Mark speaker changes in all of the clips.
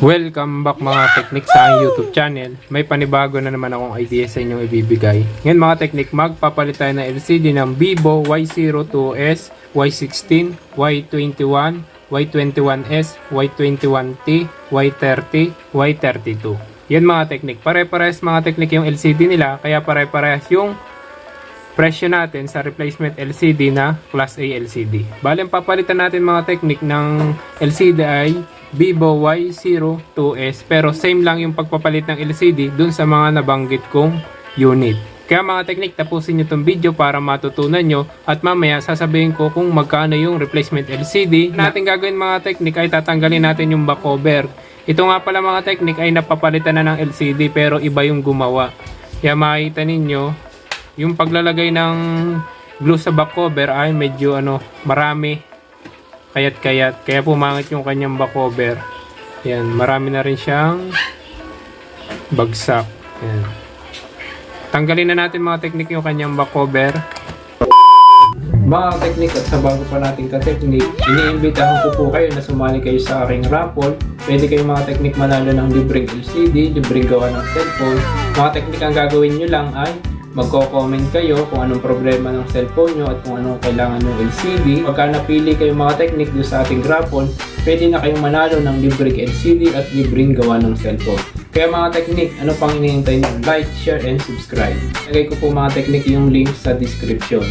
Speaker 1: Welcome back mga teknik sa aking YouTube channel. May panibago na naman akong idea sa inyong ibibigay. Ngayon mga teknik, magpapalit tayo ng LCD ng Vivo Y02s, Y16, Y21, Y21s, Y21t, Y30, Y32. Yan mga teknik. Pare-parehas mga teknik yung LCD nila, kaya pare-parehas yung presyo natin sa replacement LCD na Class A LCD. Bale, papalitan natin mga technique ng LCD ay Vivo Y02s pero same lang yung pagpapalit ng LCD dun sa mga nabanggit kong unit. Kaya mga technique, tapusin nyo itong video para matutunan nyo at mamaya sasabihin ko kung magkano yung replacement LCD. Natin gagawin mga technique ay tatanggalin natin yung back cover. Ito nga pala mga technique ay napapalitan na ng LCD pero iba yung gumawa. Kaya makikita ninyo, yung paglalagay ng glue sa back cover ay medyo ano, marami kayat-kayat. Kaya pumangit yung kanyang back cover. Yan, marami na rin siyang bagsak. Yan. Tanggalin na natin mga teknik yung kanyang back cover. Mga teknik at sa bago pa nating ka-teknik, iniimbitahan ko po kayo na sumali kayo sa aking raffle. Pwede kayo mga teknik manalo ng libreng LCD, libreng gawa ng cellphone. Mga teknik ang gagawin nyo lang ay magko-comment kayo kung anong problema ng cellphone nyo at kung anong kailangan ng LCD. Pagka napili kayo mga technique doon sa ating raffle, pwede na kayong manalo ng libreng LCD at libreng gawa ng cellphone. Kaya mga technique, ano pang hinihintay nyo? Like, share, and subscribe. Lagay ko po mga technique yung link sa description.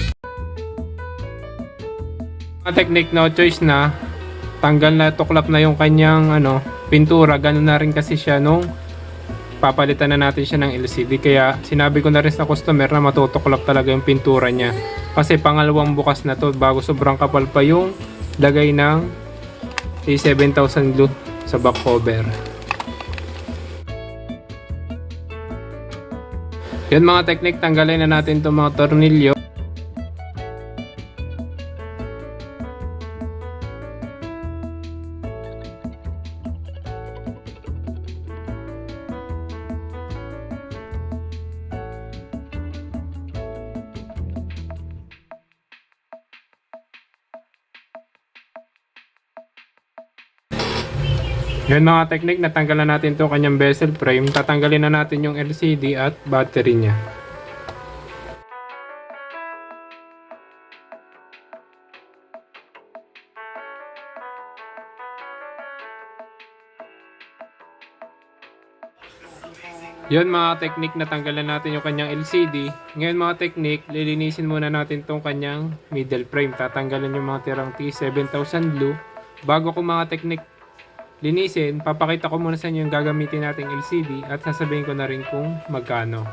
Speaker 1: Mga technique, no choice na. Tanggal na, tuklap na yung kanyang ano, pintura. Ganun na rin kasi siya nung papalitan na natin siya ng LCD kaya sinabi ko na rin sa customer na matutuklap talaga yung pintura niya. Kasi pangalawang bukas na to bago sobrang kapal pa yung lagay ng A7000 glue sa back cover. Yun mga technique tanggalin na natin itong mga tornilyo Yun mga technique, natanggalan natin itong kanyang bezel frame. Tatanggalin na natin yung LCD at battery niya. Yun mga technique, natanggalan natin yung kanyang LCD. Ngayon mga technique, lilinisin muna natin tong kanyang middle frame. Tatanggalan yung mga tirang T7000 blue. Bago ko mga technique linisin, papakita ko muna sa inyo yung gagamitin nating LCD at sasabihin ko na rin kung magkano.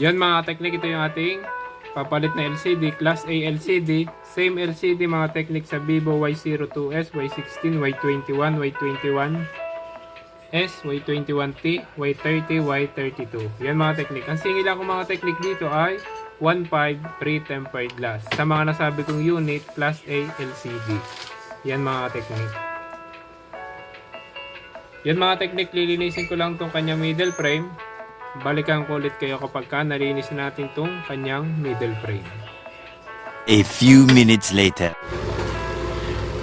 Speaker 1: Yan mga technique, ito yung ating papalit na LCD, Class A LCD. Same LCD mga technique sa Vivo Y02s, Y16, Y21, Y21, S, Y21T, Y30, Y32. Yan mga technique. Ang singil ako mga technique dito ay 1.5 pre-tempered glass. Sa mga nasabi kong unit, Class A LCD. Yan mga technique. Yan mga technique, lilinisin ko lang tong kanyang middle frame. Balikan ko ulit kayo kapag ka nalinis natin tong kanyang middle frame.
Speaker 2: A few minutes later.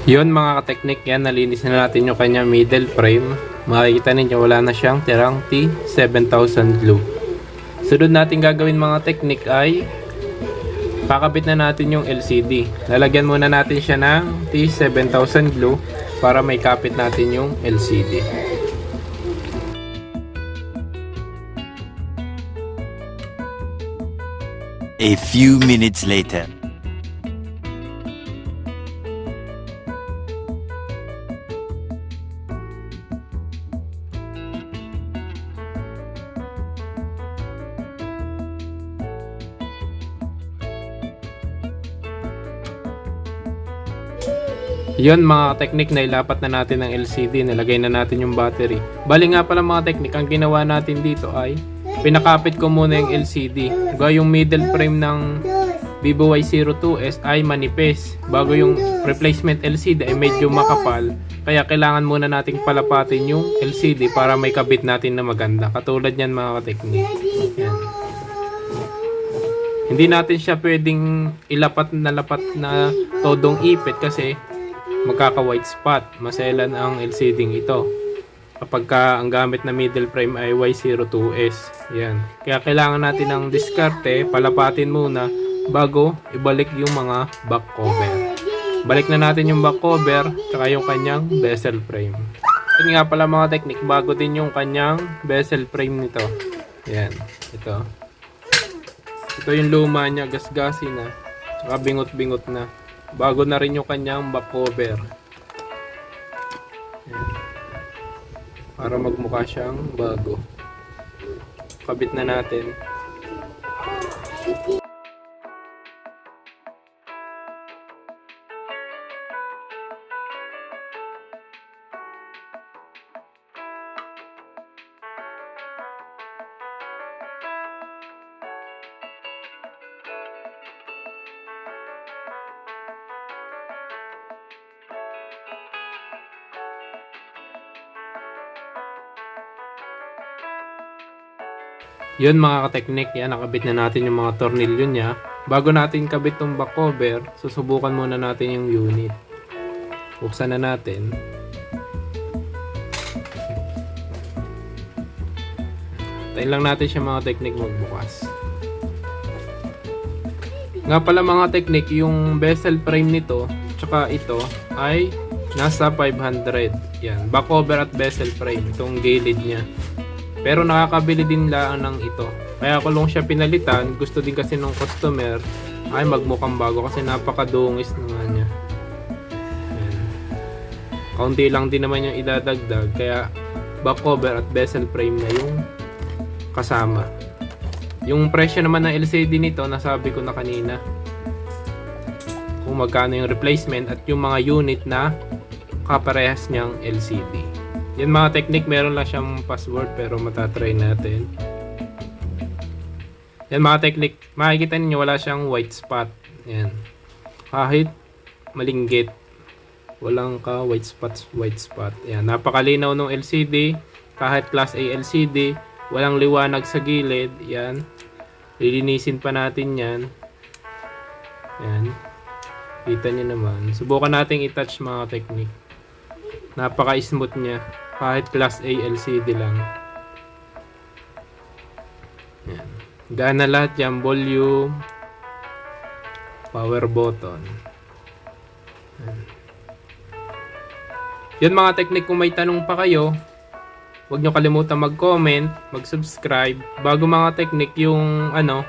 Speaker 1: Yun mga ka-technique yan, nalinis na natin yung kanyang middle frame. Makikita ninyo wala na siyang tirang T7000 glue. Sunod natin gagawin mga technique ay kakabit na natin yung LCD. Lalagyan muna natin siya ng T7000 glue para may kapit natin yung LCD.
Speaker 2: A few minutes later.
Speaker 1: Yon mga technique na ilapat na natin ng LCD, nilagay na natin yung battery. Bali nga pala mga technique, ang ginawa natin dito ay pinakapit ko muna yung LCD. Gaya yung middle frame ng Vivo Y02s ay manipis. Bago yung replacement LCD ay medyo makapal. Kaya kailangan muna nating palapatin yung LCD para may kabit natin na maganda. Katulad yan mga technique. Yan. Hindi natin siya pwedeng ilapat na lapat na todong ipit kasi magkaka-white spot. Maselan ang LCD ito. Kapag ka ang gamit na middle frame ay Y02S. Yan. Kaya kailangan natin ng diskarte, palapatin muna bago ibalik yung mga back cover. Balik na natin yung back cover tsaka yung kanyang bezel frame. Yun nga pala mga technique, bago din yung kanyang bezel frame nito. Yan, ito. Ito yung luma niya, gasgasi na. Tsaka bingot-bingot na. Bago na rin yung kanyang back cover. Para magmukha siyang bago. Kabit na natin. Yun mga kateknik, yan nakabit na natin yung mga tornilyo niya. Bago natin kabit tong back cover, susubukan muna natin yung unit. Buksan na natin. Tayin lang natin siya mga teknik magbukas. Nga pala mga teknik, yung bezel frame nito, tsaka ito, ay nasa 500. Yan, back cover at bezel frame, itong gilid niya. Pero nakakabili din lang ng ito. Kaya ko lang siya pinalitan. Gusto din kasi ng customer ay magmukhang bago kasi napakadungis naman niya. Ayan. Kaunti lang din naman yung idadagdag. Kaya back cover at bezel frame na yung kasama. Yung presyo naman ng LCD nito, nasabi ko na kanina. Kung magkano yung replacement at yung mga unit na kaparehas niyang LCD. Yan mga technique, meron lang siyang password pero matatry natin. Yan mga technique, makikita ninyo wala siyang white spot. Yan. Kahit malinggit, walang ka white spots, white spot. Yan, napakalinaw ng LCD. Kahit class A LCD, walang liwanag sa gilid. Yan. Lilinisin pa natin yan. Yan. Kita niyo naman. Subukan nating i-touch mga technique. Napaka-smooth niya. Kahit class A LCD lang. Yan. Gaan na lahat yan. Volume. Power button. Yan. Yun mga technique kung may tanong pa kayo, huwag nyo kalimutan mag-comment, mag-subscribe. Bago mga technique yung ano,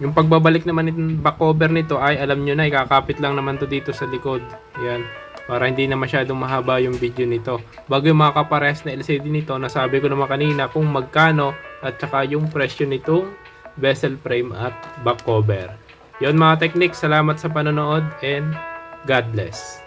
Speaker 1: yung pagbabalik naman ng back cover nito ay alam nyo na, ikakapit lang naman to dito sa likod. Yan para hindi na masyadong mahaba yung video nito. Bago yung mga kapares na LCD nito, nasabi ko naman kanina kung magkano at saka yung presyo nitong bezel frame at back cover. Yon mga technique, salamat sa panonood and God bless.